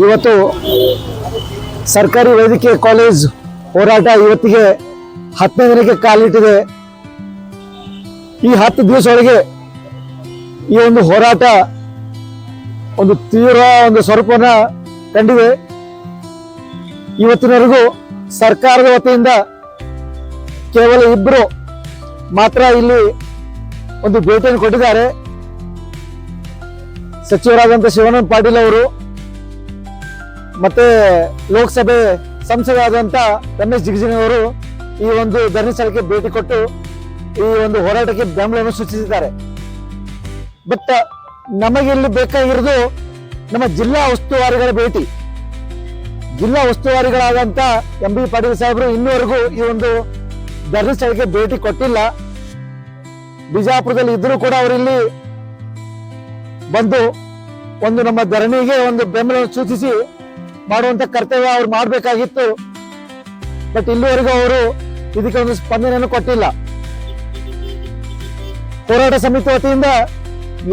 ಇವತ್ತು ಸರ್ಕಾರಿ ವೈದ್ಯಕೀಯ ಕಾಲೇಜ್ ಹೋರಾಟ ಇವತ್ತಿಗೆ ಹತ್ತನೇ ದಿನಕ್ಕೆ ಕಾಲಿಟ್ಟಿದೆ. ಈ ಹತ್ತು ದಿವಸ ಒಳಗೆ ಈ ಒಂದು ಹೋರಾಟ ಒಂದು ತೀವ್ರ ಒಂದು ಸ್ವರೂಪನ ಕಂಡಿದೆ. ಇವತ್ತಿನವರೆಗೂ ಸರ್ಕಾರದ ವತಿಯಿಂದ ಕೇವಲ ಇಬ್ಬರು ಮಾತ್ರ ಇಲ್ಲಿ ಒಂದು ಭೇಟಿಯನ್ನು ಕೊಟ್ಟಿದ್ದಾರೆ. ಸಚಿವರಾದಂಥ ಶಿವಾನಂದ ಪಾಟೀಲ್ ಅವರು, ಮತ್ತೆ ಲೋಕಸಭೆ ಸಂಸದರಾದಂಥ ರಮೇಶ್ ಜಿಗಜಿನ ಅವರು ಈ ಒಂದು ಧರಣಿ ಸ್ಥಳಕ್ಕೆ ಭೇಟಿ ಕೊಟ್ಟು ಈ ಒಂದು ಹೋರಾಟಕ್ಕೆ ಬೆಂಬಲವನ್ನು ಸೂಚಿಸಿದ್ದಾರೆ. ಬಟ್ ನಮಗೆ ಇಲ್ಲಿ ಬೇಕಾಗಿರೋದು ನಮ್ಮ ಜಿಲ್ಲಾ ಉಸ್ತುವಾರಿಗಳ ಭೇಟಿ. ಜಿಲ್ಲಾ ಉಸ್ತುವಾರಿಗಳಾದಂತ ಎಂ ಬಿ ಪಾಟೀಲ್ ಸಾಹೇಬರು ಇನ್ನೂವರೆಗೂ ಈ ಒಂದು ಧರಣಿ ಸ್ಥಳಕ್ಕೆ ಭೇಟಿ ಕೊಟ್ಟಿಲ್ಲ. ಬಿಜಾಪುರದಲ್ಲಿ ಇದ್ರೂ ಕೂಡ ಅವರಿಲ್ಲಿ ಬಂದು ಒಂದು ನಮ್ಮ ಧರಣಿಗೆ ಒಂದು ಬೆಂಬಲವನ್ನು ಸೂಚಿಸಿ ಮಾಡುವಂತ ಕರ್ತವ್ಯ ಅವ್ರು ಮಾಡಬೇಕಾಗಿತ್ತು. ಬಟ್ ಇಲ್ಲಿವರೆಗೂ ಅವರು ಇದಕ್ಕೆ ಒಂದು ಸ್ಪಂದನೆಯನ್ನು ಕೊಟ್ಟಿಲ್ಲ. ಹೋರಾಟ ಸಮಿತಿ ವತಿಯಿಂದ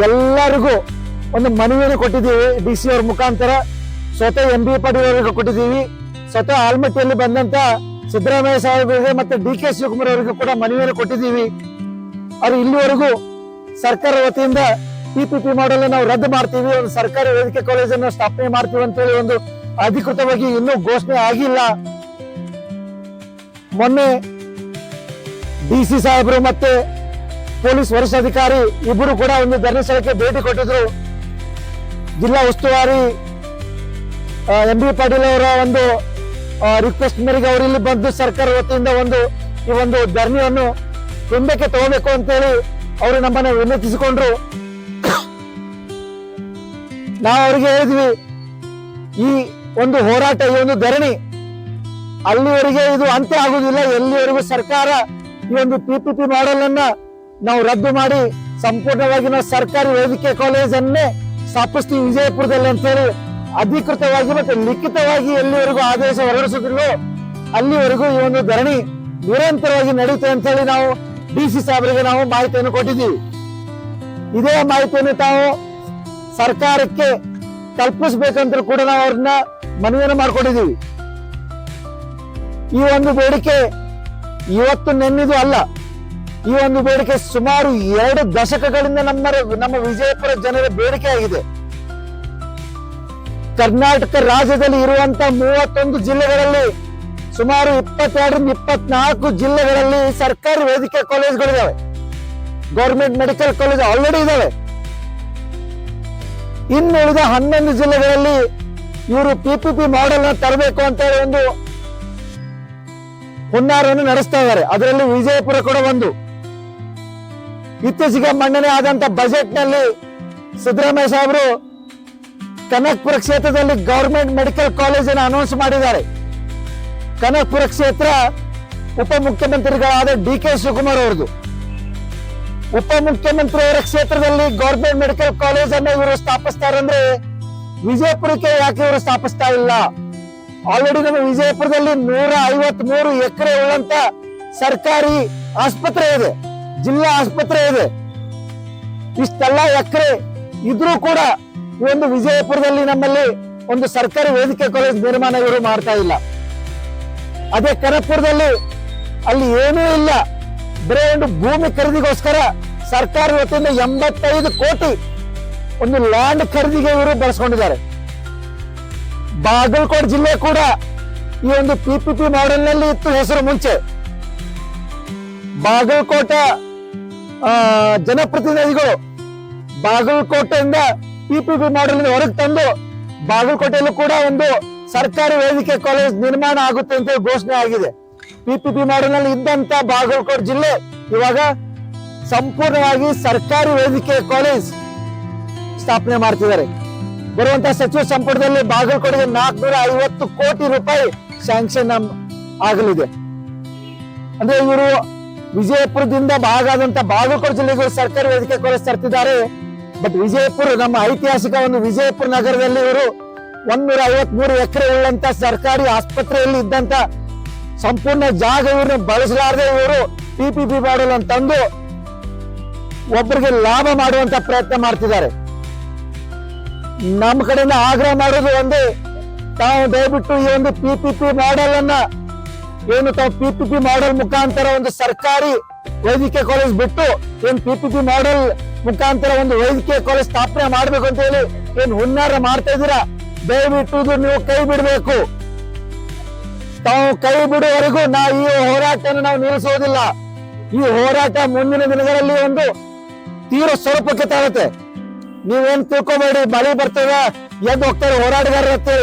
ಎಲ್ಲರಿಗೂ ಒಂದು ಮನವಿಯನ್ನು ಕೊಟ್ಟಿದ್ದೀವಿ. ಡಿ ಸಿ ಅವ್ರ ಮುಖಾಂತರ ಸ್ವತಃ ಎಂ ಬಿ ಪಾಟೀಲ್ ಕೊಟ್ಟಿದ್ದೀವಿ. ಸ್ವತಃ ಆಲ್ಮಟ್ಟಿಯಲ್ಲಿ ಬಂದಂತ ಸಿದ್ದರಾಮಯ್ಯ ಸಾಹೇಬರಿಗೆ ಮತ್ತೆ ಡಿ ಕೆ ಶಿವಕುಮಾರ್ ಅವರಿಗೂ ಕೂಡ ಮನವಿಯನ್ನು ಕೊಟ್ಟಿದ್ದೀವಿ. ಅವ್ರು ಇಲ್ಲಿವರೆಗೂ ಸರ್ಕಾರ ವತಿಯಿಂದ ಪಿಪಿಪಿ ಮಾಡಲ್ ನಾವು ರದ್ದು ಮಾಡ್ತೀವಿ, ಒಂದು ಸರ್ಕಾರಿ ವೇದಿಕೆ ಕಾಲೇಜನ್ನು ಸ್ಥಾಪನೆ ಮಾಡ್ತೀವಿ ಅಂತೇಳಿ ಒಂದು ಅಧಿಕೃತವಾಗಿ ಇನ್ನೂ ಘೋಷಣೆ ಆಗಿಲ್ಲ. ಮೊನ್ನೆ ಡಿ ಸಿ ಸಾಹೇಬರು ಮತ್ತೆ ಪೊಲೀಸ್ ವರಿಷ್ಠಾಧಿಕಾರಿ ಇಬ್ಬರು ಕೂಡ ಒಂದು ಧರಣಿ ಸ್ಥಳಕ್ಕೆ ಭೇಟಿ ಕೊಟ್ಟಿದ್ರು. ಜಿಲ್ಲಾ ಉಸ್ತುವಾರಿ ಎಂ ಬಿ ಪಾಟೀಲ್ ಅವರ ಒಂದು ರಿಕ್ವೆಸ್ಟ್ ಮೇರೆಗೆ ಅವರು ಇಲ್ಲಿ ಬಂದು ಸರ್ಕಾರ ವತಿಯಿಂದ ಒಂದು, ಈ ಒಂದು ಧರಣಿಯನ್ನು ಹಿಂದಕ್ಕೆ ತಗೋಬೇಕು ಅಂತೇಳಿ ಅವರು ನಮ್ಮನ್ನು ವಿನಂತಿಸಿಕೊಂಡ್ರು. ನಾವು ಅವ್ರಿಗೆ ಹೇಳಿದ್ವಿ, ಈ ಒಂದು ಹೋರಾಟ, ಈ ಒಂದು ಧರಣಿ ಅಲ್ಲಿವರೆಗೆ ಇದು ಅಂತ್ಯ ಆಗುದಿಲ್ಲ ಎಲ್ಲಿವರೆಗೂ ಸರ್ಕಾರ ಈ ಒಂದು ಪಿಪಿಪಿ ಮಾಡೆಲ್ ಅನ್ನ ನಾವು ರದ್ದು ಮಾಡಿ ಸಂಪೂರ್ಣವಾಗಿ ನಾವು ಸರ್ಕಾರಿ ವೈದ್ಯಕೀಯ ಕಾಲೇಜ್ ಅನ್ನೇ ಸ್ಥಾಪಿಸ್ತೀವಿ ವಿಜಯಪುರದಲ್ಲಿ ಅಂತ ಹೇಳಿ ಅಧಿಕೃತವಾಗಿ ಮತ್ತೆ ಲಿಖಿತವಾಗಿ ಎಲ್ಲಿವರೆಗೂ ಆದೇಶ ಹೊರಡಿಸುತ್ತಿಲ್ಲೋ ಅಲ್ಲಿವರೆಗೂ ಈ ಒಂದು ಧರಣಿ ನಿರಂತರವಾಗಿ ನಡೆಯುತ್ತೆ ಅಂತ ಹೇಳಿ ನಾವು ಡಿ ಸಿ ಸಾಹೇಬರಿಗೆ ನಾವು ಮಾಹಿತಿಯನ್ನು ಕೊಟ್ಟಿದ್ದೀವಿ. ಇದೇ ಮಾಹಿತಿಯನ್ನು ತಾವು ಸರ್ಕಾರಕ್ಕೆ ತಲುಪಿಸ್ಬೇಕಂತ ಕೂಡ ನಾವು ಅವ್ರನ್ನ ಮನವಿಯನ್ನು ಮಾಡ್ಕೊಂಡಿದ್ದೀವಿ. ಈ ಒಂದು ಬೇಡಿಕೆ ಇವತ್ತು ನೆನ್ನಿದು ಅಲ್ಲ. ಈ ಒಂದು ಬೇಡಿಕೆ ಸುಮಾರು ಎರಡು ದಶಕಗಳಿಂದ ನಮ್ಮ ನಮ್ಮ ವಿಜಯಪುರ ಜನರ ಬೇಡಿಕೆ ಆಗಿದೆ. ಕರ್ನಾಟಕ ರಾಜ್ಯದಲ್ಲಿ ಇರುವಂತ ಮೂವತ್ತೊಂದು ಜಿಲ್ಲೆಗಳಲ್ಲಿ ಸುಮಾರು ಇಪ್ಪತ್ತೆರಡರಿಂದ ಇಪ್ಪತ್ನಾಲ್ಕು ಜಿಲ್ಲೆಗಳಲ್ಲಿ ಸರ್ಕಾರಿ ವೈದ್ಯಕೀಯ ಕಾಲೇಜ್ಗಳಿದ್ದಾವೆ ಗೌರ್ಮೆಂಟ್ ಮೆಡಿಕಲ್ ಕಾಲೇಜ್ ಆಲ್ರೆಡಿ ಇದಾವೆ. ಇನ್ನುಳಿದ ಹನ್ನೊಂದು ಜಿಲ್ಲೆಗಳಲ್ಲಿ ಇವರು ಪಿಪಿಪಿ ಮಾಡೆಲ್ನ ತರಬೇಕು ಅಂತ ಹೇಳಿ ಒಂದು ಹುನ್ನಾರವನ್ನು ನಡೆಸ್ತಾ ಇದ್ದಾರೆ. ಅದರಲ್ಲಿ ವಿಜಯಪುರ ಕೂಡ ಒಂದು. ಇತ್ತೀಚೆಗೆ ಮಂಡನೆ ಆದಂತ ಬಜೆಟ್ನಲ್ಲಿ ಸಿದ್ದರಾಮಯ್ಯ ಸಾಹೇಬರು ಕನಕ್ಪುರ ಕ್ಷೇತ್ರದಲ್ಲಿ ಗವರ್ಮೆಂಟ್ ಮೆಡಿಕಲ್ ಕಾಲೇಜ್ ಅನ್ನು ಅನೌನ್ಸ್ ಮಾಡಿದ್ದಾರೆ. ಕನಕ್ಪುರ ಕ್ಷೇತ್ರ ಉಪಮುಖ್ಯಮಂತ್ರಿಗಳಾದ ಡಿ ಕೆ ಶಿವಕುಮಾರ್ ಅವರದು ಉಪಮುಖ್ಯಮಂತ್ರಿ ಅವರ ಕ್ಷೇತ್ರದಲ್ಲಿ ಗೌರ್ಮೆಂಟ್ ಮೆಡಿಕಲ್ ಕಾಲೇಜ್ ಅನ್ನ ಇವರು ಸ್ಥಾಪಿಸ್ತಾರೆ ಅಂದ್ರೆ ವಿಜಯಪುರಕ್ಕೆ ಯಾಕೆ ಇವರು ಸ್ಥಾಪಿಸ್ತಾ ಇಲ್ಲ? ಆಲ್ರೆಡಿ ನಮ್ಮ ವಿಜಯಪುರದಲ್ಲಿ ನೂರ ಐವತ್ ಮೂರು ಎಕರೆ ಉಳ್ಳಂತ ಸರ್ಕಾರಿ ಆಸ್ಪತ್ರೆ ಇದೆ, ಜಿಲ್ಲಾ ಆಸ್ಪತ್ರೆ ಇದೆ. ಇಷ್ಟೆಲ್ಲ ಎಕರೆ ಇದ್ರೂ ಕೂಡ ಒಂದು ವಿಜಯಪುರದಲ್ಲಿ ನಮ್ಮಲ್ಲಿ ಒಂದು ಸರ್ಕಾರಿ ವೇದಿಕೆ ಕಾಲೇಜ್ ನಿರ್ಮಾಣ ಇವರು ಮಾಡ್ತಾ ಇಲ್ಲ. ಅದೇ ಕನಕಪುರದಲ್ಲಿ ಅಲ್ಲಿ ಏನೂ ಇಲ್ಲ. ಬರೀ ಭೂಮಿ ಖರೀದಿಗೋಸ್ಕರ ಸರ್ಕಾರ ವತಿಯಿಂದ ಎಂಬತ್ತೈದು ಕೋಟಿ ಒಂದು ಲ್ಯಾಂಡ್ ಖರೀದಿಗೆ ಇವರು ಬಳಸ್ಕೊಂಡಿದ್ದಾರೆ. ಬಾಗಲಕೋಟೆ ಜಿಲ್ಲೆ ಕೂಡ ಈ ಒಂದು ಪಿಪಿಪಿ ಮಾಡೆಲ್ನಲ್ಲಿ ಇತ್ತು ಹೆಸರು ಮುಂಚೆ. ಬಾಗಲಕೋಟೆ ಜನಪ್ರತಿನಿಧಿಗಳು ಬಾಗಲಕೋಟೆಯಿಂದ ಪಿಪಿಪಿ ಮಾಡೆಲ್ ಹೊರಗೆ ತಂದು ಬಾಗಲಕೋಟೆಯಲ್ಲೂ ಕೂಡ ಒಂದು ಸರ್ಕಾರಿ ವೈದ್ಯಕೀಯ ಕಾಲೇಜ್ ನಿರ್ಮಾಣ ಆಗುತ್ತೆ ಅಂತ ಘೋಷಣೆ ಆಗಿದೆ. ಪಿಪಿಪಿ ಪಿ ನಲ್ಲಿ ಇದ್ದಂತ ಬಾಗಲಕೋಟೆ ಜಿಲ್ಲೆ ಇವಾಗ ಸಂಪೂರ್ಣವಾಗಿ ಸರ್ಕಾರಿ ವೇದಿಕೆ ಕಾಲೇಜ್ ಸ್ಥಾಪನೆ ಮಾಡ್ತಿದ್ದಾರೆ. ಬರುವಂತ ಸಚಿವ ಸಂಪುಟದಲ್ಲಿ ಬಾಗಲಕೋಟೆಗೆ ನಾಲ್ಕುನೂರ ಐವತ್ತು ಕೋಟಿ ರೂಪಾಯಿ ಸ್ಯಾಂಕ್ಷನ್ ಆಗಲಿದೆ. ಅಂದ್ರೆ ಇವರು ವಿಜಯಪುರದಿಂದ ಭಾಗಾದಂತ ಬಾಗಲಕೋಟೆ ಜಿಲ್ಲೆಗೆ ಸರ್ಕಾರಿ ವೇದಿಕೆ ಕಾಲೇಜ್ ತರ್ತಿದ್ದಾರೆ. ಬಟ್ ವಿಜಯಪುರ ನಮ್ಮ ಐತಿಹಾಸಿಕ ಒಂದು ವಿಜಯಪುರ ನಗರದಲ್ಲಿ ಇವರು ಒಂದೂರ ಐವತ್ ಮೂರು ಎಕರೆ ಉಳ್ಳಂತ ಸರ್ಕಾರಿ ಆಸ್ಪತ್ರೆಯಲ್ಲಿ ಇದ್ದಂತ ಸಂಪೂರ್ಣ ಜಾಗ ಇವ್ರನ್ನ ಬಳಸಲಾರದೆ ಇವರು ಪಿಪಿಪಿ ಮಾಡಲ್ ಅಂತ ತಂದು ಒಬ್ಬರಿಗೆ ಲಾಭ ಮಾಡುವಂತ ಪ್ರಯತ್ನ ಮಾಡ್ತಿದ್ದಾರೆ. ನಮ್ಮ ಕಡೆಯಿಂದ ಆಗ್ರಹ ಮಾಡೋದು ಒಂದೇ, ತಾವು ದಯವಿಟ್ಟು ಈ ಒಂದು ಪಿಪಿಪಿ ಮಾಡೆಲ್ ಅನ್ನ ಏನು ತಾವು ಪಿಪಿಪಿ ಮಾಡೆಲ್ ಮುಖಾಂತರ ಒಂದು ಸರ್ಕಾರಿ ವೈದ್ಯಕೀಯ ಕಾಲೇಜ್ ಬಿಟ್ಟು ಏನ್ ಪಿಪಿಪಿ ಮಾಡೆಲ್ ಮುಖಾಂತರ ಒಂದು ವೈದ್ಯಕೀಯ ಕಾಲೇಜ್ ಸ್ಥಾಪನೆ ಮಾಡ್ಬೇಕು ಅಂತ ಹೇಳಿ ಏನ್ ಹುನ್ನಾರ ಮಾಡ್ತಾ ಇದ್ದೀರಾ? ದಯವಿಟ್ಟು ನೀವು ಕೈ ಬಿಡಬೇಕು. ತಾವು ಕೈ ಬಿಡುವವರೆಗೂ ನಾ ಈ ಹೋರಾಟವನ್ನು ನಾವು ನಿಲ್ಲಿಸೋದಿಲ್ಲ ಈ ಹೋರಾಟ ಮುಂದಿನ ದಿನಗಳಲ್ಲಿ ಒಂದು ತೀವ್ರ ಸ್ವರೂಪಕ್ಕೆ ತಾಳುತ್ತೆ. ನೀವೇನ್ ತಿಳ್ಕೊಬೇಡಿ ಮಳೆ ಬರ್ತದ ಎದ್ದು ಹೋಗ್ತಾರೆ ಹೋರಾಟಗಾರರು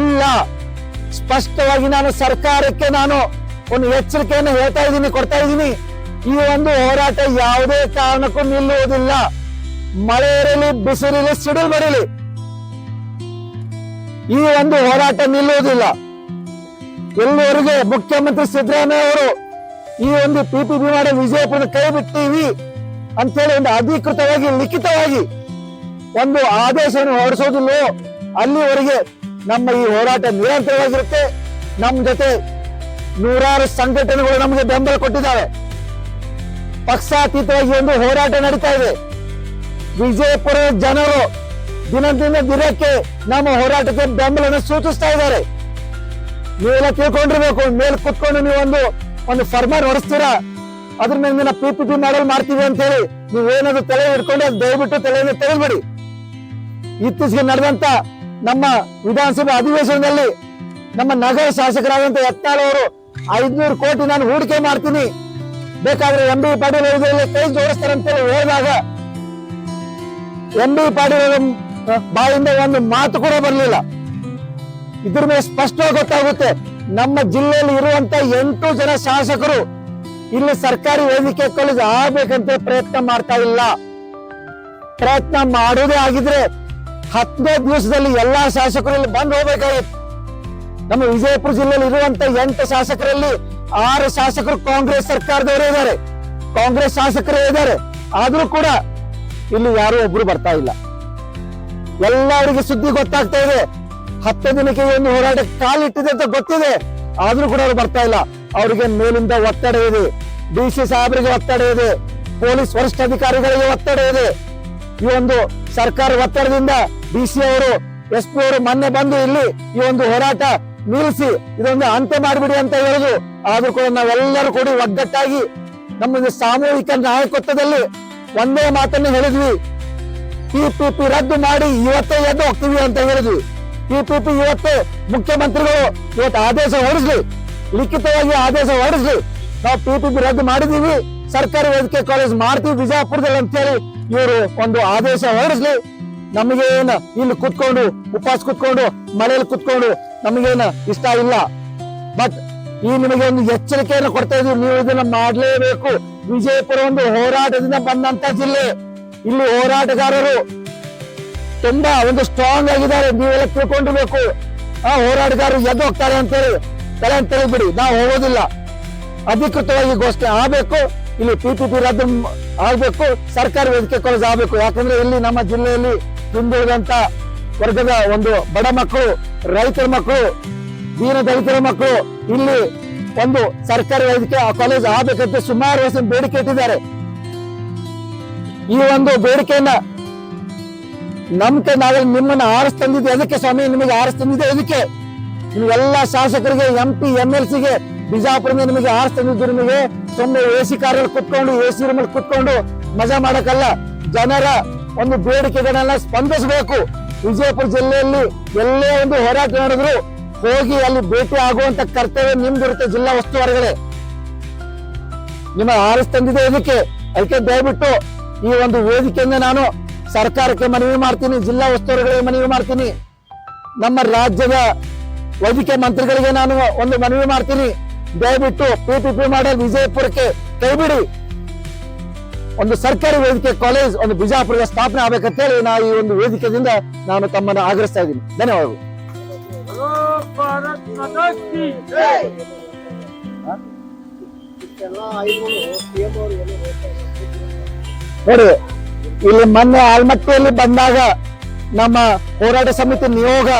ಇಲ್ಲ. ಸ್ಪಷ್ಟವಾಗಿ ನಾನು ಸರ್ಕಾರಕ್ಕೆ ನಾನು ಒಂದು ಎಚ್ಚರಿಕೆಯನ್ನು ಹೇಳ್ತಾ ಇದ್ದೀನಿ, ಕೊಡ್ತಾ ಇದ್ದೀನಿ. ಈ ಒಂದು ಹೋರಾಟ ಯಾವುದೇ ಕಾರಣಕ್ಕೂ ನಿಲ್ಲುವುದಿಲ್ಲ. ಮಳೆ ಇರಲಿ ಬಿಸಿಲಿರಲಿ, ಸಿಡಿಲು ಬರಲಿ ಈ ಒಂದು ಹೋರಾಟ ನಿಲ್ಲುವುದಿಲ್ಲ. ಎಲ್ಲಿವರೆಗೆ ಮುಖ್ಯಮಂತ್ರಿ ಸಿದ್ದರಾಮಯ್ಯ ಅವರು ಈ ಒಂದು ಪಿ ಪಿ ಬಿ ಮಾಡಿ ವಿಜಯಪುರದ ಕೈ ಬಿಟ್ಟಿವಿ ಅಂತೇಳಿ ಒಂದು ಅಧಿಕೃತವಾಗಿ, ಲಿಖಿತವಾಗಿ ಒಂದು ಆದೇಶವನ್ನು ಹೊರಡಿಸೋದಿಲ್ಲೋ ಅಲ್ಲಿವರೆಗೆ ನಮ್ಮ ಈ ಹೋರಾಟ ನಿರಂತರವಾಗಿರುತ್ತೆ. ನಮ್ಮ ಜೊತೆ ನೂರಾರು ಸಂಘಟನೆಗಳು ನಮಗೆ ಬೆಂಬಲ ಕೊಟ್ಟಿದ್ದಾವೆ. ಪಕ್ಷಾತೀತವಾಗಿ ಒಂದು ಹೋರಾಟ ನಡೀತಾ ಇದೆ. ವಿಜಯಪುರ ಜನರು ದಿನದಿಂದ ದಿನಕ್ಕೆ ನಮ್ಮ ಹೋರಾಟಕ್ಕೆ ಬೆಂಬಲವನ್ನು ಸೂಚಿಸ್ತಾ ಇದ್ದಾರೆ. ನೀವೆಲ್ಲ ತಿಳ್ಕೊಂಡಿರ್ಬೇಕು. ಮೇಲೆ ಕುತ್ಕೊಂಡು ನೀವು ಒಂದು ಒಂದು ಫರ್ಮರ್ ಹೊಡಿಸ್ತೀರಾ? ಅದ್ರ ಮೇಲೆ ಪಿ ಪಿ ಪಿ ಮಾಡಲ್ ಮಾಡ್ತೀವಿ ಅಂತ ಹೇಳಿ ನೀವೇನಾದ್ರು ತಲೆ ಹಿಡ್ಕೊಂಡು ಅದ್ ದಯವಿಟ್ಟು ತಲೆಯನ್ನು ತೆಗೆದ್ಬಿಡಿ. ಇತ್ತೀಚೆಗೆ ನಡೆದಂತ ನಮ್ಮ ವಿಧಾನಸಭೆ ಅಧಿವೇಶನದಲ್ಲಿ ನಮ್ಮ ನಗರ ಶಾಸಕರಾದಂತ ಯತ್ನಾಳ್ ಅವರು ಐದ್ನೂರು ಕೋಟಿ ನಾನು ಹೂಡಿಕೆ ಮಾಡ್ತೀನಿ. ಬೇಕಾದ್ರೆ ಎಂ ಬಿ ಪಾಟೀಲ್ ಅವರಲ್ಲಿ ಕೈ ಜೋಡಿಸ್ತಾರೆ ಅಂತ ಹೇಳಿ ಹೇಳಿದಾಗ ಎಂ ಬಿ ಪಾಟೀಲ್ ಬಾಯಿಂದ ಒಂದು ಮಾತು ಕೂಡ ಬರಲಿಲ್ಲ. ಇದ್ರ ಮೇಲೆ ಸ್ಪಷ್ಟವಾಗಿ ಗೊತ್ತಾಗುತ್ತೆ. ನಮ್ಮ ಜಿಲ್ಲೆಯಲ್ಲಿ ಇರುವಂತ ಎಂಟು ಜನ ಶಾಸಕರು ಇಲ್ಲಿ ಸರ್ಕಾರಿ ವೈದ್ಯಕೀಯ ಕಾಲೇಜ್ ಆಗ್ಬೇಕಂತ ಪ್ರಯತ್ನ ಮಾಡ್ತಾ ಇಲ್ಲ. ಪ್ರಯತ್ನ ಮಾಡೋದೇ ಆಗಿದ್ರೆ ಹತ್ತನೇ ದಿವಸದಲ್ಲಿ ಎಲ್ಲಾ ಶಾಸಕರು ಇಲ್ಲಿ ಬಂದ್ ಹೋಗ್ಬೇಕಾಗಿತ್ತು. ನಮ್ಮ ವಿಜಯಪುರ ಜಿಲ್ಲೆಯಲ್ಲಿ ಇರುವಂತ ಎಂಟು ಶಾಸಕರಲ್ಲಿ ಆರು ಶಾಸಕರು ಕಾಂಗ್ರೆಸ್ ಸರ್ಕಾರದವರು ಇದ್ದಾರೆ. ಕಾಂಗ್ರೆಸ್ ಶಾಸಕರೇ ಇದ್ದಾರೆ. ಆದ್ರೂ ಕೂಡ ಇಲ್ಲಿ ಯಾರು ಒಬ್ರು ಬರ್ತಾ ಇಲ್ಲ. ಎಲ್ಲರಿಗೂ ಸುದ್ದಿ ಗೊತ್ತಾಗ್ತಾ ಇದೆ. ಹತ್ತು ದಿನಕ್ಕೆ ಏನು ಹೋರಾಟ ಕಾಲಿಟ್ಟಿದೆ ಅಂತ ಗೊತ್ತಿದೆ. ಆದ್ರೂ ಕೂಡ ಅವ್ರು ಬರ್ತಾ ಇಲ್ಲ. ಅವರಿಗೆ ಮೇಲಿಂದ ಒತ್ತಡ ಇದೆ. ಡಿ ಸಿ ಸಾಹೇಬರಿಗೆ ಒತ್ತಡ ಇದೆ. ಪೊಲೀಸ್ ವರಿಷ್ಠಾಧಿಕಾರಿಗಳಿಗೆ ಒತ್ತಡ ಇದೆ. ಈ ಒಂದು ಸರ್ಕಾರ ಒತ್ತಡದಿಂದ ಡಿ ಸಿ ಅವರು, ಎಸ್ ಪಿ ಅವರು ಮೊನ್ನೆ ಬಂದು ಇಲ್ಲಿ ಈ ಒಂದು ಹೋರಾಟ ನಿಲ್ಲಿಸಿ ಇದೊಂದು ಅಂತ್ಯ ಮಾಡಿಬಿಡಿ ಅಂತ ಹೇಳುದು ಆದ್ರೂ ಕೂಡ ನಾವೆಲ್ಲರೂ ಕೂಡಿ ಒಗ್ಗಟ್ಟಾಗಿ ನಮ್ಮದು ಸಾಮೂಹಿಕ ನಾಯಕತ್ವದಲ್ಲಿ ಒಂದೇ ಮಾತನ್ನು ಹೇಳಿದ್ವಿ. ಪಿ ಪಿ ರದ್ದು ಮಾಡಿ ಇವತ್ತೇ ಎದ್ದು ಹೋಗ್ತೀವಿ ಅಂತ ಹೇಳಿದ್ವಿ. ಪಿ ಇವತ್ತು ಪಿ ಮುಖ್ಯಮಂತ್ರಿಗಳು ಇವತ್ತು ಆದೇಶ ಹೊರಡಿಸ್ಲಿ, ಲಿಖಿತವಾಗಿ ಆದೇಶ ಹೊರಡಿಸ್ಲಿ. ನಾವು ಪಿ ಪಿ ಪಿ ರದ್ದು ಮಾಡಿದೀವಿ. ಸರ್ಕಾರಿ ವೈದ್ಯಕೀಯ ಕಾಲೇಜ್ ಮಾಡ್ತೀವಿ ಬಿಜಾಪುರದಲ್ಲಿ ಅಂತೇಳಿ ಇವರು ಒಂದು ಆದೇಶ ಹೊರಡಿಸ್ಲಿ. ನಮಗೇನ ಇಲ್ಲಿ ಕುತ್ಕೊಂಡು ಉಪವಾಸ ಕುತ್ಕೊಂಡು ಮಳೆಯಲ್ಲಿ ಕುತ್ಕೊಂಡು ನಮಗೇನ ಇಷ್ಟ ಇಲ್ಲ. ಬಟ್ ಈ ನಿಮಗೆ ಒಂದು ಎಚ್ಚರಿಕೆಯನ್ನು ಕೊಡ್ತಾ ಇದೀವಿ ನೀವು ಇದನ್ನ ಮಾಡಲೇಬೇಕು. ವಿಜಯಪುರ ಒಂದು ಹೋರಾಟದಿಂದ ಬಂದಂತ ಜಿಲ್ಲೆ. ಇಲ್ಲಿ ಹೋರಾಟಗಾರರು ತುಂಬಾ ಒಂದು ಸ್ಟ್ರಾಂಗ್ ಆಗಿದ್ದಾರೆ. ನೀವೆಲ್ಲ ತಿಳ್ಕೊಂಡಿರ್ಬೇಕು. ಆ ಹೋರಾಟಗಾರರು ಎದ್ದು ಹೋಗ್ತಾರೆ ಅಂತೇಳಿ ತಲೆ ತೆಗೆದ್ಬಿಡಿ. ನಾವು ಹೋಗೋದಿಲ್ಲ. ಅಧಿಕೃತವಾಗಿ ಘೋಷಣೆ ಆಗ್ಬೇಕು. ಇಲ್ಲಿ ಪಿ ಪಿ ಪಿ ರದ್ದು ಆಗಬೇಕು. ಸರ್ಕಾರಿ ವೇದಿಕೆ ಕಾಲೇಜ್ ಆಗ್ಬೇಕು. ಯಾಕಂದ್ರೆ ಇಲ್ಲಿ ನಮ್ಮ ಜಿಲ್ಲೆಯಲ್ಲಿ ಹಿಂದುಳಿದಂತ ವರ್ಗದ ಒಂದು ಬಡ ಮಕ್ಕಳು, ರೈತರ ಮಕ್ಕಳು ದೀನ ದಲಿತರ ಮಕ್ಕಳು ಇಲ್ಲಿ ಒಂದು ಸರ್ಕಾರಿ ವೈದ್ಯಕೀಯ ಕಾಲೇಜ್ ಆಗ್ಬೇಕಂತ ಸುಮಾರು ವರ್ಷ ಬೇಡಿಕೆ ಇಟ್ಟಿದ್ದಾರೆ. ಈ ಒಂದು ಬೇಡಿಕೆಯನ್ನ ನಮ್ ಕೈ ನಾವೇ ನಿಮ್ಮನ್ನ ಆರಿಸ್ ತಂದಿದ್ದೆ ಅದಕ್ಕೆ ಸ್ವಾಮಿ, ನಿಮಗೆ ಆರಿಸ್ ತಂದಿದ್ದೆ ಇದಕ್ಕೆ. ನಿಮ್ಗೆಲ್ಲ ಶಾಸಕರಿಗೆ ಎಂ ಪಿ ಎಂ ಎಲ್ ಸಿಗೆ ಬಿಜಾಪುರದಿಂದ ನಿಮಗೆ ಆರಿಸ್ ತಂದಿದ್ದು ನಿಮಗೆ. ಸುಮ್ಮನೆ ಎ ಸಿ ಕಾರಲ್ಲಿ ಕುತ್ಕೊಂಡು, ಎ ಸಿ ರೂಮಲ್ಲಿ ಕುತ್ಕೊಂಡು ಮಜಾ ಮಾಡಕ್ಕಲ್ಲ. ಜನರ ಒಂದು ಬೇಡಿಕೆಗಳನ್ನ ಸ್ಪಂದಿಸಬೇಕು. ವಿಜಯಪುರ ಜಿಲ್ಲೆಯಲ್ಲಿ ಎಲ್ಲೇ ಒಂದು ಹೋರಾಟ ನಡೆದ್ರು ಹೋಗಿ ಅಲ್ಲಿ ಭೇಟಿ ಆಗುವಂತ ಕರ್ತವ್ಯ ನಿಮ್ದಿರುತ್ತೆ ಜಿಲ್ಲಾ ಉಸ್ತುವಾರಿಗಳೇ. ನಿಮ್ಮ ಆರಿಸ್ ತಂದಿದೆ ಇದಕ್ಕೆ. ಅದಕ್ಕೆ ದಯವಿಟ್ಟು ಈ ಒಂದು ವೇದಿಕೆಯಿಂದ ನಾನು ಸರ್ಕಾರಕ್ಕೆ ಮನವಿ ಮಾಡ್ತೀನಿ ಜಿಲ್ಲಾ ಉಸ್ತುವಾರಿಗಳಿಗೆ ಮನವಿ ಮಾಡ್ತೀನಿ. ನಮ್ಮ ರಾಜ್ಯದ ವೈದ್ಯಕೀಯ ಮಂತ್ರಿಗಳಿಗೆ ನಾನು ಒಂದು ಮನವಿ ಮಾಡ್ತೀನಿ. ದಯವಿಟ್ಟು ಪಿಪಿಪಿ ಮಾಡಲ್ ವಿಜಯಪುರಕ್ಕೆ ಕೈಬಿಡಿ ಒಂದು ಸರ್ಕಾರಿ ವೇದಿಕೆ ಕಾಲೇಜ್ ಒಂದು ಬಿಜಾಪುರದ ಸ್ಥಾಪನೆ ಆಗ್ಬೇಕಂತ ಹೇಳಿ ನಾ ಈ ಒಂದು ವೇದಿಕೆಯಿಂದ ನಾನು ತಮ್ಮನ್ನು ಆಗ್ರಹಿಸ್ತಾ ಇದ್ದೀನಿ. ಧನ್ಯವಾದಗಳು. ನೋಡಿ ಇಲ್ಲಿ ಮೊನ್ನೆ ಆಲ್ಮಟ್ಟಿಯಲ್ಲಿ ಬಂದಾಗ ನಮ್ಮ ಹೋರಾಟ ಸಮಿತಿ ನಿಯೋಗ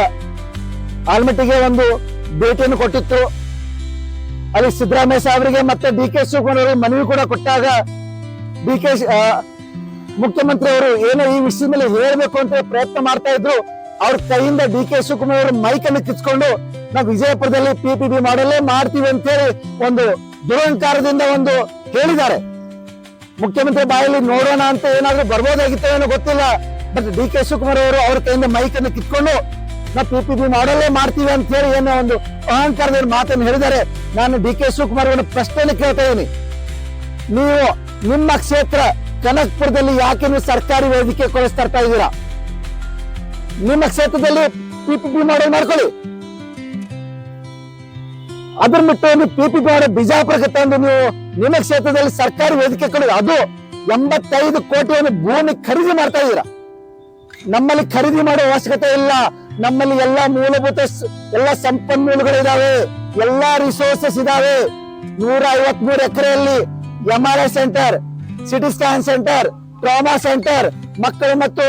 ಆಲ್ಮಟ್ಟಿಗೆ ಒಂದು ಭೇಟಿಯನ್ನು ಕೊಟ್ಟಿತ್ತು. ಅಲ್ಲಿ ಸಿದ್ದರಾಮಯ್ಯ ಅವರಿಗೆ ಮತ್ತೆ ಡಿ ಕೆ ಶಿವಕುಮಾರ್ ಮನವಿ ಕೂಡ ಕೊಟ್ಟಾಗ ಡಿ ಕೆ ಮುಖ್ಯಮಂತ್ರಿ ಅವರು ಏನೋ ಈ ವಿಷಯದ ಮೇಲೆ ಹೇಳಬೇಕು ಅಂತ ಪ್ರಯತ್ನ ಮಾಡ್ತಾ ಇದ್ರು. ಅವ್ರ ಕೈಯಿಂದ ಡಿ ಕೆ ಶಿವಕುಮಾರ್ ಅವರು ಮೈಕ್ ಅನ್ನು ಕಿಚ್ಕೊಂಡು ನಾವು ವಿಜಯಪುರದಲ್ಲಿ ಪಿ ಪಿ ಬಿ ಮಾಡಲೇ ಮಾಡ್ತೀವಿ ಅಂತ ಹೇಳಿ ಒಂದು ದುರಹಂಕಾರದಿಂದ ಒಂದು ಹೇಳಿದ್ದಾರೆ. ಮುಖ್ಯಮಂತ್ರಿ ಬಾಯಲ್ಲಿ ನೋಡೋಣ ಅಂತ ಏನಾದ್ರೂ ಬರ್ಬೋದಾಗಿತ್ತು ಏನೋ ಗೊತ್ತಿಲ್ಲ. ಬಟ್ ಡಿ ಕೆ ಶಿವಕುಮಾರ್ ಅವರು ಅವ್ರ ಕೈಯಿಂದ ಮೈಕ್ ಅನ್ನು ಕಿತ್ಕೊಂಡು, ನಾವು ಪಿ ಪಿ ಬಿ ಮಾಡಲೇ ಮಾಡ್ತೀವಿ ಅಂತ ಹೇಳಿ ಏನೋ ಒಂದು ಅಹಂಕಾರದ ಮಾತನ್ನು ಹೇಳಿದರೆ ನಾನು ಡಿ ಕೆ ಶಿವಕುಮಾರ್ ಅವರ ಪ್ರಶ್ನೆಯನ್ನು ಕೇಳ್ತಾ ಇದ್ದೀನಿ. ನೀವು ನಿಮ್ಮ ಕ್ಷೇತ್ರ ಕನಕ್ಪುರದಲ್ಲಿ ಯಾಕೆ ನೀವು ಸರ್ಕಾರಿ ವೇದಿಕೆ ಕೊಡಿಸ್ತಾ ಇದ್ದೀರಾ? ನಿಮ್ಮ ಕ್ಷೇತ್ರದಲ್ಲಿ ಪಿ ಪಿ ಬಿ ಮಾಡೋ ಮಾಡ್ಕೊಳ್ಳಿ. ಅದ್ರ ಬಿಟ್ಟು ಪಿ ಪಿ ಬಿ ಮಾಡೋ ಬಿಜಾಪುರ ತಂದು ನೀವು ನಿಮ್ಮ ಕ್ಷೇತ್ರದಲ್ಲಿ ಸರ್ಕಾರಿ ವೇದಿಕೆ ಅದು ಎಂಬತ್ತೈದು ಕೋಟಿಯನ್ನು ಭೂಮಿ ಖರೀದಿ ಮಾಡ್ತಾ ಇದ್ದೀರಾ? ನಮ್ಮಲ್ಲಿ ಖರೀದಿ ಮಾಡೋ ಅವಶ್ಯಕತೆ ಇಲ್ಲ. ನಮ್ಮಲ್ಲಿ ಎಲ್ಲಾ ಮೂಲಭೂತ ಎಲ್ಲ ಎಲ್ಲಾ ಸಂಪನ್ಮೂಲಗಳು ಇದಾವೆ. ಎಲ್ಲಾ ರಿಸೋರ್ಸಸ್ ಇದಾವೆ. ನೂರ ಐವತ್ಮೂರು ಎಕರೆಯಲ್ಲಿ M R I centre CT scan centre trauma centre ಮಕ್ಕಳು ಮತ್ತು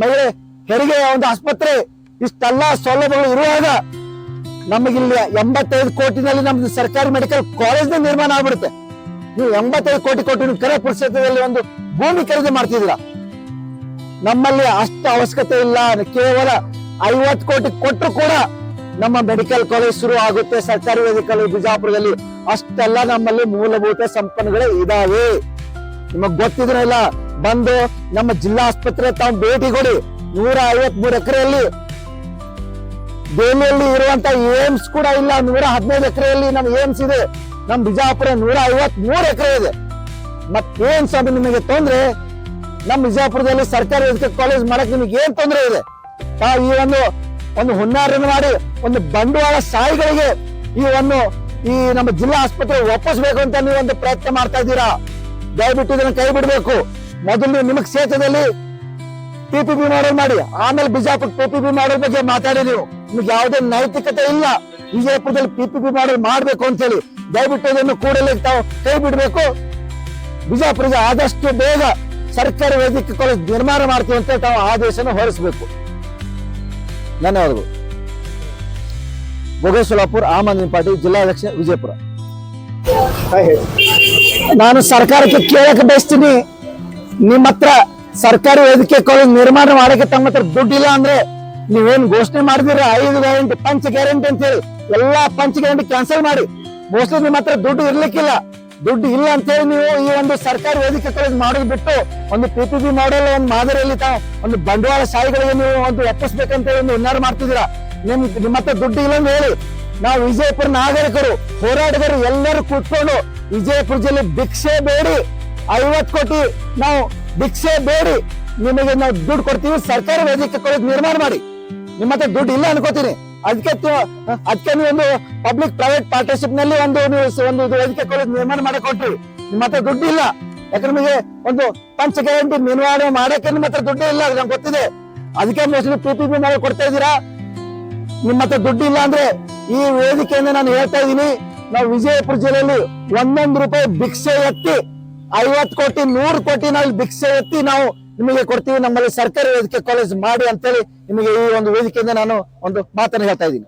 ಮಹಿಳೆ, ಹೆರಿಗೆ ಒಂದು ಆಸ್ಪತ್ರೆ. ಇಷ್ಟೆಲ್ಲ ಸೌಲಭ್ಯಗಳು ಇರುವಾಗ ನಮಗಿಲ್ಲಿ ಎಂಬತ್ತೈದು ಕೋಟಿನಲ್ಲಿ ನಮ್ದು ಸರ್ಕಾರಿ ಮೆಡಿಕಲ್ ಕಾಲೇಜ್ ನಿರ್ಮಾಣ ಆಗ್ಬಿಡುತ್ತೆ. ನೀವು ಎಂಬತ್ತೈದು ಕೋಟಿ ಕೋಟಿ ಕರೆ ಪುರುಷದಲ್ಲಿ ಒಂದು ಭೂಮಿ ಖರೀದಿ ಮಾಡ್ತಿದ್ದೀರಾ? ನಮ್ಮಲ್ಲಿ ಅಷ್ಟು ಅವಶ್ಯಕತೆ ಇಲ್ಲ. ಕೇವಲ ಐವತ್ತು ಕೋಟಿ ಕೊಟ್ಟರು ಕೂಡ ನಮ್ಮ ಮೆಡಿಕಲ್ ಕಾಲೇಜ್ ಶುರು ಆಗುತ್ತೆ. ಸರ್ಕಾರಿ ಮೆಡಿಕಲ್ ಬಿಜಾಪುರದಲ್ಲಿ ಅಷ್ಟೆಲ್ಲ ನಮ್ಮಲ್ಲಿ ಮೂಲಭೂತ ಸಂಪನ್ನಗಳು ಇದಾವೆ. ನಿಮಗ್ ಗೊತ್ತಿದ್ರಲ್ಲ ಬಂದು ನಮ್ಮ ಜಿಲ್ಲಾ ಆಸ್ಪತ್ರೆ ತಾವು ಭೇಟಿ ಕೊಡಿ. ನೂರ ಐವತ್ ಮೂರು ಎಕರೆಯಲ್ಲಿ ದೆಹಲಿಯಲ್ಲಿ ಇರುವಂತ ಏಮ್ಸ್ ಕೂಡ ಇಲ್ಲ. ನೂರ ಹದಿನೈದು ಎಕರೆಯಲ್ಲಿ ನಮ್ಮ ಏಮ್ಸ್ ಇದೆ. ನಮ್ ಬಿಜಾಪುರ ನೂರ ಐವತ್ ಮೂರು ಎಕರೆ ಇದೆ. ಮತ್ ಏಮ್ಸ್ ಅದು ನಿಮಗೆ ತೊಂದ್ರೆ ನಮ್ಮ ಬಿಜಾಪುರದಲ್ಲಿ ಸರ್ಕಾರಿ ವೈದ್ಯಕೀಯ ಕಾಲೇಜ್ ಮಾಡಕ್ ನಿಮಗೆ ಏನ್ ತೊಂದರೆ ಇದೆ? ಈ ಒಂದು ಒಂದು ಹುನ್ನಾರನ್ನು ಮಾಡಿ, ಒಂದು ಬಂಡವಾಳ ಸಾಯಿಗಳಿಗೆ ಈ ಒಂದು, ಈ ನಮ್ಮ ಜಿಲ್ಲಾ ಆಸ್ಪತ್ರೆ ಬೇಕು ಅಂತ ನೀವು ಒಂದು ಪ್ರಯತ್ನ ಮಾಡ್ತಾ ಇದ್ದೀರಾ? ದಯವಿಟ್ಟು ಇದನ್ನ ಕೈ ಬಿಡಬೇಕು. ಮೊದಲು ನೀವು ನಿಮ್ಮ ಕ್ಷೇತ್ರದಲ್ಲಿ ಪಿಪಿಬಿ ಮಾಡಲ್ ಮಾಡಿ. ಆಮೇಲೆ ಬಿಜಾಪುರ ಪಿಪಿಬಿ ಮಾಡಲ್ ಬಗ್ಗೆ ಮಾತಾಡಿ ನೀವು. ನಿಮ್ಗೆ ಯಾವುದೇ ನೈತಿಕತೆ ಇಲ್ಲ. ವಿಜಯಪುರದಲ್ಲಿ ಪಿಪಿಪಿ ಮಾಡಿ ಮಾಡ್ಬೇಕು ಅಂತ ಹೇಳಿ ದಯವಿಟ್ಟು ಇದನ್ನು ಕೂಡಲೇ ತಾವು ಕೈ ಬಿಡಬೇಕು. ವಿಜಯಪುರದ ಆದಷ್ಟು ಬೇಗ ಸರ್ಕಾರಿ ವೈದ್ಯಕೀಯ ಕಾಲೇಜ್ ನಿರ್ಮಾಣ ಮಾಡ್ತೀವಿ ಅಂತ ತಾವು ಆದೇಶನ ಹೊರಡಿಸಬೇಕು. ಧನ್ಯವಾದಗಳು. ಭೋಗೇಶ್ವರಾಪುರ ಆಮ್ ಆದ್ಮಿ ಪಾರ್ಟಿ ಜಿಲ್ಲಾಧ್ಯಕ್ಷ ವಿಜಯಪುರ. ನಾನು ಸರ್ಕಾರಕ್ಕೆ ಕೇಳಕ್ಕೆ ಬಯಸ್ತೀನಿ. ನಿಮ್ಮ ಹತ್ರ ಸರ್ಕಾರಿ ವೈದ್ಯಕೀಯ ಕಾಲೇಜ್ ನಿರ್ಮಾಣ ಮಾಡಕ್ಕೆ ತಮ್ಮ ಹತ್ರ ದುಡ್ಡಿಲ್ಲ ಅಂದ್ರೆ ನೀವೇನ್ ಘೋಷಣೆ ಮಾಡಿದಿರ ಐದು ಗ್ಯಾರಂಟಿ ಪಂಚ ಗ್ಯಾರಂಟಿ ಅಂತ ಹೇಳಿ ಎಲ್ಲಾ ಪಂಚ ಗ್ಯಾರಂಟಿ ಕ್ಯಾನ್ಸಲ್ ಮಾಡಿ. ಮೋಸ್ಟ್ಲಿ ನಿಮ್ಮ ಹತ್ರ ದುಡ್ಡು ಇರ್ಲಿಕ್ಕಿಲ್ಲ. ದುಡ್ಡು ಇಲ್ಲ ಅಂತ ಹೇಳಿ ನೀವು ಈ ಒಂದು ಸರ್ಕಾರಿ ವೇದಿಕೆ ಕಾಲೇಜ್ ಮಾಡೋದು ಬಿಟ್ಟು ಒಂದು ಪಿ ಪಿ ಬಿ ಮಾಡೆಲ್ ಒಂದು ಮಾದರಿಯಲ್ಲಿ ಒಂದು ಬಂಡವಾಳ ಶಾಹಿಗಳಿಗೆ ನೀವು ಒಂದು ಒಪ್ಪಿಸ್ಬೇಕಂತ ಹೇಳಿ ಒಂದು ಹುನ್ನಾರ ಮಾಡ್ತಿದ್ದೀರಾ? ನಿಮ್ ನಿಮ್ಮ ಹತ್ರ ದುಡ್ಡು ಇಲ್ಲ ಅಂತ ಹೇಳಿ. ನಾವು ವಿಜಯಪುರ ನಾಗರಿಕರು ಹೋರಾಡಿದರು ಎಲ್ಲರೂ ಕೂತ್ಕೊಂಡು ವಿಜಯಪುರ ಜಿಲ್ಲೆ ಭಿಕ್ಷೆ ಬೇಡಿ. ಐವತ್ ಕೋಟಿ ನಾವು ಭಿಕ್ಷೆ ಬೇಡಿ. ನಿಮಗೆ ನಾವು ದುಡ್ಡು ಕೊಡ್ತೀವಿ. ಸರ್ಕಾರಿ ವೇದಿಕೆ ಕಾಲೇಜ್ ನಿರ್ಮಾಣ ಮಾಡಿ. ನಿಮ್ಮ ಹತ್ರ ದುಡ್ಡು ಇಲ್ಲ ಅನ್ಕೋತೀನಿ. ಅದಕ್ಕೆ ಅದಕ್ಕೆ ಒಂದು ಪಬ್ಲಿಕ್ ಪ್ರೈವೇಟ್ ಪಾರ್ಟ್ನರ್ಶಿಪ್ನಲ್ಲಿ ಒಂದು ಒಂದು ವೈದ್ಯಕೀಯ ಕಾಲೇಜ್ ನಿರ್ಮಾಣ ಮಾಡಿಕೊಟ್ರಿ. ನಿಮ್ಮ ಹತ್ರ ದುಡ್ಡು ಇಲ್ಲ. ಯಾಕಂದ್ರೆ ನಿಮಗೆ ಒಂದು ಪಂಚ ಗ್ಯಾರಂಟಿ ನಿರ್ವಹಣೆ ಮಾಡಕ್ಕೆ ನಿಮ್ಮ ಹತ್ರ ದುಡ್ಡು ಇಲ್ಲ ನಂಗೆ ಗೊತ್ತಿದೆ. ಅದಕ್ಕೆ ಮೋಸ್ಟ್ಲಿ ಪಿ ಪಿ ಪಿ ಮಾಡಿ ಕೊಡ್ತಾ ಇದ್ದೀರಾ? ನಿಮ್ಮ ಹತ್ರ ದುಡ್ಡು ಇಲ್ಲ ಅಂದ್ರೆ ಈ ವೇದಿಕೆಯಿಂದ ನಾನು ಹೇಳ್ತಾ ಇದ್ದೀನಿ. ನಾವು ವಿಜಯಪುರ ಜಿಲ್ಲೆಯಲ್ಲಿ ಒಂದೊಂದು ರೂಪಾಯಿ ಭಿಕ್ಷೆ ಎತ್ತಿ ಐವತ್ತು ಕೋಟಿ, ನೂರು ಕೋಟಿ ನಾವು ಭಿಕ್ಷೆ ಎತ್ತಿ ನಾವು ನಿಮಗೆ ಕೊಡ್ತೀವಿ, ನಮ್ಮಲ್ಲಿ ಸರ್ಕಾರಿ ವೇದಿಕೆ ಕಾಲೇಜ್ ಮಾಡಿ ಅಂತೇಳಿ ನಿಮಗೆ ಈ ಒಂದು ವೇದಿಕೆಯಿಂದ ನಾನು ಒಂದು ಮಾತನ್ನು ಹೇಳ್ತಾ ಇದ್ದೀನಿ.